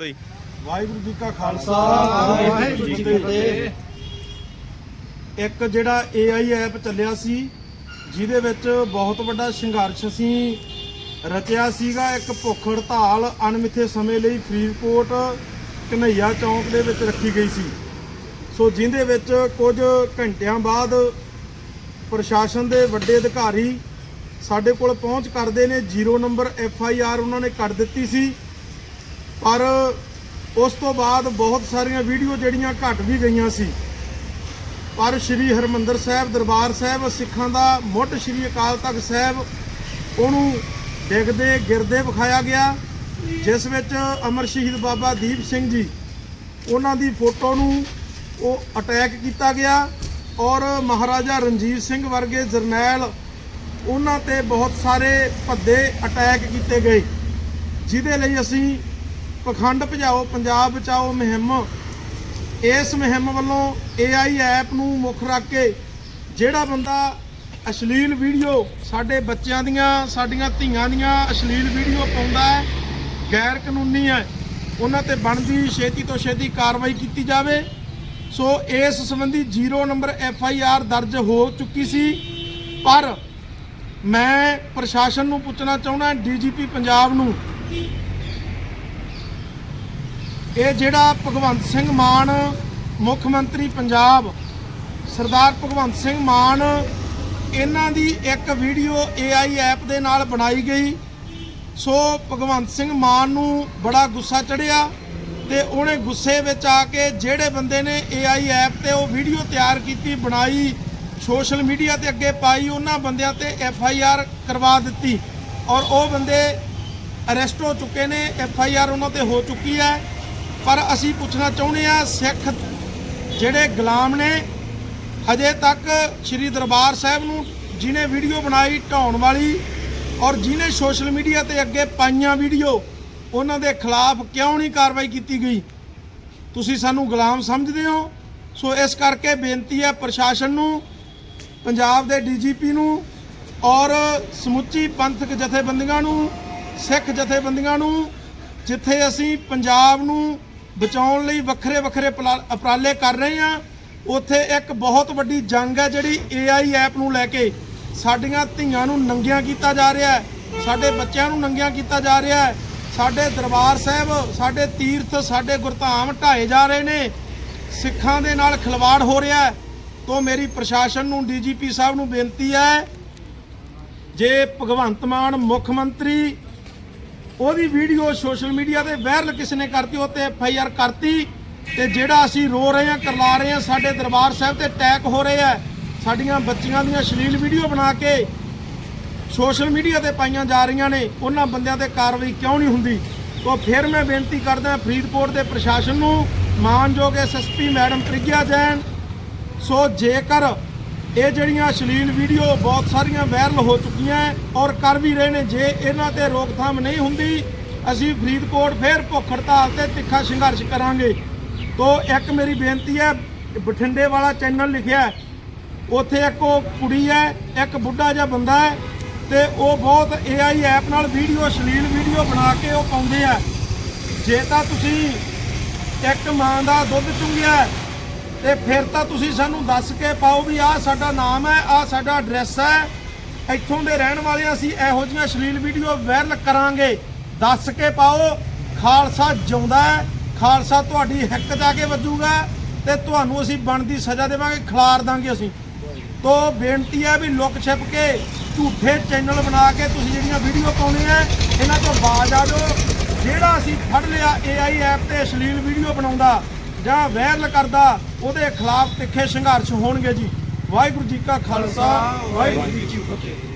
ਵਾਹਿਗੁਰੂ ਜੀ ਕਾ ਖਾਲਸਾ, ਵਾਹਿਗੁਰੂ ਜੀ ਕੀ ਫਤਿਹ। ਇੱਕ ਜਿਹੜਾ AI ਐਪ ਚੱਲਿਆ ਸੀ, ਜਿਹਦੇ ਵਿੱਚ ਬਹੁਤ ਵੱਡਾ ਸੰਘਰਸ਼ ਅਸੀਂ ਰਚਿਆ ਸੀਗਾ ਇੱਕ ਭੁੱਖ ਹੜਤਾਲ ਅਣਮਿੱਥੇ ਸਮੇਂ ਲਈ ਫਰੀਦਕੋਟ ਕਨਈਆ ਚੌਂਕ ਦੇ ਵਿੱਚ ਰੱਖੀ ਗਈ ਸੀ। ਸੋ ਜਿਹਦੇ ਵਿੱਚ ਕੁਝ ਘੰਟਿਆਂ ਬਾਅਦ ਪ੍ਰਸ਼ਾਸਨ ਦੇ ਵੱਡੇ ਅਧਿਕਾਰੀ ਸਾਡੇ ਕੋਲ ਪਹੁੰਚ ਕਰਦੇ ਨੇ, zero number F I R ਉਹਨਾਂ ਨੇ ਕੱਢ ਦਿੱਤੀ ਸੀ। ਪਰ ਉਸ ਤੋਂ ਬਾਅਦ ਬਹੁਤ ਸਾਰੀਆਂ ਵੀਡੀਓ ਜਿਹੜੀਆਂ ਘਟ ਵੀ ਗਈਆਂ ਸੀ। ਪਰ ਸ੍ਰੀ ਹਰਮੰਦਰ ਸਾਹਿਬ ਦਰਬਾਰ ਸਾਹਿਬ, ਸਿੱਖਾਂ ਦਾ ਮੁੱਢ ਸ੍ਰੀ ਅਕਾਲ ਤਖਤ ਸਾਹਿਬ, ਉਹਨੂੰ ਡਿੱਗਦੇ ਗਿਰਦੇ ਵਿਖਾਇਆ ਗਿਆ, ਜਿਸ ਵਿੱਚ ਅਮਰ ਸ਼ਹੀਦ ਬਾਬਾ ਦੀਪ ਸਿੰਘ ਜੀ, ਉਹਨਾਂ ਦੀ ਫੋਟੋ ਨੂੰ ਉਹ ਅਟੈਕ ਕੀਤਾ ਗਿਆ ਔਰ ਮਹਾਰਾਜਾ ਰਣਜੀਤ ਸਿੰਘ ਵਰਗੇ ਜਰਨੈਲ ਉਹਨਾਂ ਤੇ ਬਹੁਤ ਸਾਰੇ ਭੱਦੇ ਅਟੈਕ ਕੀਤੇ ਗਏ, ਜਿਹਦੇ ਲਈ ਅਸੀਂ ਪਖੰਡ ਭਜਾਓ, ਪੰਜਾਬ ਬਚਾਓ ਮੁਹਿੰਮ। ਇਸ ਮੁਹਿੰਮ ਵੱਲੋਂ AI ਐਪ ਨੂੰ ਮੁੱਖ ਰੱਖ ਕੇ ਜਿਹੜਾ ਬੰਦਾ ਅਸ਼ਲੀਲ ਵੀਡੀਓ ਸਾਡੇ ਬੱਚਿਆਂ ਦੀਆਂ, ਸਾਡੀਆਂ ਧੀਆਂ ਦੀਆਂ ਅਸ਼ਲੀਲ ਵੀਡੀਓ ਪਾਉਂਦਾ ਹੈ ਗੈਰ ਕਾਨੂੰਨੀ ਹੈ, ਉਹਨਾਂ ਤੇ ਬਣਦੀ ਛੇਤੀ ਤੋਂ ਛੇਤੀ ਕਾਰਵਾਈ ਕੀਤੀ ਜਾਵੇ। ਸੋ ਇਸ ਸੰਬੰਧੀ 0 ਨੰਬਰ ਐਫ ਆਈ ਆਰ ਦਰਜ ਹੋ ਚੁੱਕੀ ਸੀ। ਪਰ ਮੈਂ ਪ੍ਰਸ਼ਾਸਨ ਨੂੰ ਪੁੱਛਣਾ ਚਾਹੁੰਦਾ ਡੀਜੀਪੀ ਪੰਜਾਬ ਨੂੰ ਇਹ ਜਿਹੜਾ ਭਗਵੰਤ ਸਿੰਘ ਮਾਨ, ਮੁੱਖ ਮੰਤਰੀ ਪੰਜਾਬ, ਸਰਦਾਰ ਭਗਵੰਤ ਸਿੰਘ ਮਾਨ, ਇਹਨਾਂ ਦੀ ਇੱਕ ਵੀਡੀਓ AI ਐਪ ਦੇ ਨਾਲ ਬਣਾਈ ਗਈ। ਸੋ ਭਗਵੰਤ ਸਿੰਘ ਮਾਨ ਨੂੰ ਬੜਾ ਗੁੱਸਾ ਚੜਿਆ ਤੇ ਉਹਨੇ ਗੁੱਸੇ ਵਿੱਚ ਆ ਕੇ ਜਿਹੜੇ ਬੰਦੇ ਨੇ AI ਐਪ ਤੇ ਉਹ ਵੀਡੀਓ ਤਿਆਰ ਕੀਤੀ, ਬਣਾਈ, ਸੋਸ਼ਲ ਮੀਡੀਆ ਤੇ ਅੱਗੇ ਪਾਈ, ਉਹਨਾਂ ਬੰਦਿਆਂ ਤੇ ਐਫ ਆਈ ਆਰ ਕਰਵਾ ਦਿੱਤੀ। ਔਰ ਉਹ ਬੰਦੇ ਅਰੈਸਟ ਹੋ ਚੁੱਕੇ ਨੇ ਐਫ ਆਈ ਆਰ ਉਹਨਾਂ ਤੇ ਹੋ ਚੁੱਕੀ ਹੈ। ਪਰ ਅਸੀਂ ਪੁੱਛਣਾ ਚਾਹੁੰਦੇ ਆ ਸਿੱਖ ਜਿਹੜੇ ਗੁਲਾਮ ਨੇ, ਹਜੇ ਤੱਕ ਸ੍ਰੀ ਦਰਬਾਰ ਸਾਹਿਬ ਨੂੰ ਜਿਹਨੇ ਵੀਡੀਓ ਬਣਾਈ ਢਾਉਣ ਵਾਲੀ ਔਰ ਜਿਹਨੇ ਸੋਸ਼ਲ ਮੀਡੀਆ ਤੇ ਅੱਗੇ ਪਾਈਆਂ ਵੀਡੀਓ, ਉਹਨਾਂ ਦੇ ਖਿਲਾਫ ਕਿਉਂ ਨਹੀਂ ਕਾਰਵਾਈ ਕੀਤੀ ਗਈ? ਤੁਸੀਂ ਸਾਨੂੰ ਗੁਲਾਮ ਸਮਝਦੇ ਹੋ? ਸੋ ਇਸ ਕਰਕੇ ਬੇਨਤੀ ਹੈ ਪ੍ਰਸ਼ਾਸਨ ਨੂੰ, ਪੰਜਾਬ ਦੇ ਡੀਜੀਪੀ ਨੂੰ ਔਰ ਸਮੁੱਚੀ ਪੰਥਕ ਜਥੇਬੰਦੀਆਂ ਨੂੰ, ਸਿੱਖ ਜਥੇਬੰਦੀਆਂ ਨੂੰ, ਜਿੱਥੇ ਅਸੀਂ ਪੰਜਾਬ ਨੂੰ ਬਚਾਉਣ ਲਈ ਵੱਖਰੇ ਵੱਖਰੇ ਪਲਾ- ਉਪਰਾਲੇ ਕਰ ਰਹੇ ਹਾਂ। ਉੱਥੇ ਇੱਕ ਬਹੁਤ ਵੱਡੀ ਜੰਗ ਹੈ ਜਿਹੜੀ AI ਐਪ ਨੂੰ ਲੈ ਕੇ ਸਾਡੀਆਂ ਧੀਆਂ ਨੂੰ ਨੰਗੀਆਂ ਕੀਤਾ ਜਾ ਰਿਹਾ ਹੈ, ਸਾਡੇ ਬੱਚਿਆਂ ਨੂੰ ਨੰਗੀਆਂ ਕੀਤਾ ਜਾ ਰਿਹਾ ਹੈ। ਸਾਡੇ ਦਰਬਾਰ ਸਾਹਿਬ, ਸਾਡੇ ਤੀਰਥ, ਸਾਡੇ ਗੁਰਧਾਮ ਢਾਏ ਜਾ ਰਹੇ ਨੇ। ਸਿੱਖਾਂ ਦੇ ਨਾਲ ਖਿਲਵਾੜ ਹੋ ਰਿਹਾ ਹੈ। ਤੋਂ ਮੇਰੀ ਪ੍ਰਸ਼ਾਸਨ ਨੂੰ ਡੀਜੀਪੀ ਸਾਹਿਬ ਨੂੰ ਬੇਨਤੀ ਹੈ, ਜੇ ਭਗਵੰਤ ਮਾਨ ਮੁੱਖ ਮੰਤਰੀ ਉਹਦੀ ਵੀਡੀਓ ਸੋਸ਼ਲ ਮੀਡੀਆ ਤੇ ਵਾਇਰਲ ਕਿਸੇ ਨੇ ਕਰਤੀ, ਉਹ ਤੇ ਐਫ ਆਈ ਆਰ ਕਰਤੀ ਤੇ ਜਿਹੜਾ ਅਸੀਂ ਰੋ ਰਹੇ ਹਾਂ ਕਰਲਾ ਰਹੇ ਹਾਂ, ਸਾਡੇ ਦਰਬਾਰ ਸਾਹਿਬ ਤੇ ਅਟੈਕ ਹੋ ਰਹੇ ਆ ਸਾਡੀਆਂ ਬੱਚੀਆਂ ਦੀਆਂ ਸ਼ਲੀਲ ਵੀਡੀਓ ਬਣਾ ਕੇ ਸੋਸ਼ਲ ਮੀਡੀਆ ਤੇ ਪਾਈਆਂ ਜਾ ਰਹੀਆਂ ਨੇ, ਉਹਨਾਂ ਬੰਦਿਆਂ ਤੇ ਕਾਰਵਾਈ ਕਿਉਂ ਨਹੀਂ ਹੁੰਦੀ? ਤੋਂ ਫਿਰ ਮੈਂ ਬੇਨਤੀ ਕਰਦਾ ਫਰੀਦਕੋਟ ਦੇ ਪ੍ਰਸ਼ਾਸਨ ਨੂੰ, ਮਾਨਯੋਗ SSP madam Pragya Jain, so ਜੇਕਰ ਇਹ ਜਿਹੜੀਆਂ ਅਸ਼ਲੀਲ ਵੀਡੀਓ ਬਹੁਤ ਸਾਰੀਆਂ ਵਾਇਰਲ ਹੋ ਚੁੱਕੀਆਂ ਔਰ ਕਰ ਵੀ ਰਹੇ ਨੇ। ਜੇ ਇਹਨਾਂ ਤੇ ਰੋਕਥਾਮ ਨਹੀਂ ਹੁੰਦੀ, ਅਸੀਂ ਫਰੀਦਕੋਟ ਫੇਰ ਭੁੱਖ ਹੜਤਾਲ ਤੇ ਤਿੱਖਾ ਸੰਘਰਸ਼ ਕਰਾਂਗੇ। ਤੋਂ ਇੱਕ ਮੇਰੀ ਬੇਨਤੀ ਹੈ, ਬਠਿੰਡੇ ਵਾਲਾ ਚੈਨਲ ਲਿਖਿਆ ਉੱਥੇ ਇੱਕ ਉਹ ਕੁੜੀ ਹੈ, ਇੱਕ ਬੁੱਢਾ ਜਿਹਾ ਬੰਦਾ ਹੈ ਤੇ ਉਹ ਬਹੁਤ AI ਐਪ ਨਾਲ ਵੀਡੀਓ, ਅਸ਼ਲੀਲ ਵੀਡੀਓ ਬਣਾ ਕੇ ਉਹ ਪਾਉਂਦੇ ਆ। ਜੇ ਤਾਂ ਤੁਸੀਂ ਇੱਕ ਮਾਂ ਦਾ ਦੁੱਧ ਚੁੰਗਿਆ ਤੇ ਫਿਰ ਤਾਂ ਤੁਸੀਂ ਸਾਨੂੰ ਦੱਸ ਕੇ ਪਾਓ ਵੀ ਆਹ ਸਾਡਾ ਨਾਮ ਹੈ, ਆਹ ਸਾਡਾ ਐਡਰੈਸ ਹੈ। ਇੱਥੋਂ ਦੇ ਰਹਿਣ ਵਾਲੇ ਅਸੀਂ ਇਹੋ ਜਿਹੀਆਂ ਅਸ਼ਲੀਲ ਵੀਡੀਓ ਵਾਇਰਲ ਕਰਾਂਗੇ। ਦੱਸ ਕੇ ਪਾਓ, ਖਾਲਸਾ ਜਿਉਂਦਾ ਹੈ, ਖਾਲਸਾ ਤੁਹਾਡੀ ਹਿੱਕ ਜਾ ਕੇ ਵੱਜੂਗਾ ਤੇ ਤੁਹਾਨੂੰ ਅਸੀਂ ਬਣਦੀ ਸਜ਼ਾ ਦੇਵਾਂਗੇ, ਖਿਲਾਰ ਦਾਂਗੇ ਅਸੀਂ। ਤੋ ਬੇਨਤੀ ਹੈ ਵੀ ਲੁੱਕ ਛਿਪ ਕੇ ਝੂਠੇ ਚੈਨਲ ਬਣਾ ਕੇ ਤੁਸੀਂ ਜਿਹੜੀਆਂ ਵੀਡੀਓ ਪਾਉਣੇ ਆ, ਇਹਨਾਂ ਤੋਂ ਬਾਜ਼ ਆ ਜਾਓ। ਜਿਹੜਾ ਅਸੀਂ ਫੜ ਲਿਆ AI ਐਪ ਤੇ ਅਸ਼ਲੀਲ ਵੀਡੀਓ ਬਣਾਉਂਦਾ ਜਾਂ ਵਾਇਰਲ ਕਰਦਾ, ਉਹਦੇ ਖਿਲਾਫ ਤਿੱਖੇ ਸੰਘਰਸ਼ ਹੋਣਗੇ ਜੀ। ਵਾਹਿਗੁਰੂ ਜੀ ਕਾ ਖਾਲਸਾ, ਵਾਹਿਗੁਰੂ ਜੀ ਕੀ ਫਤਿਹ।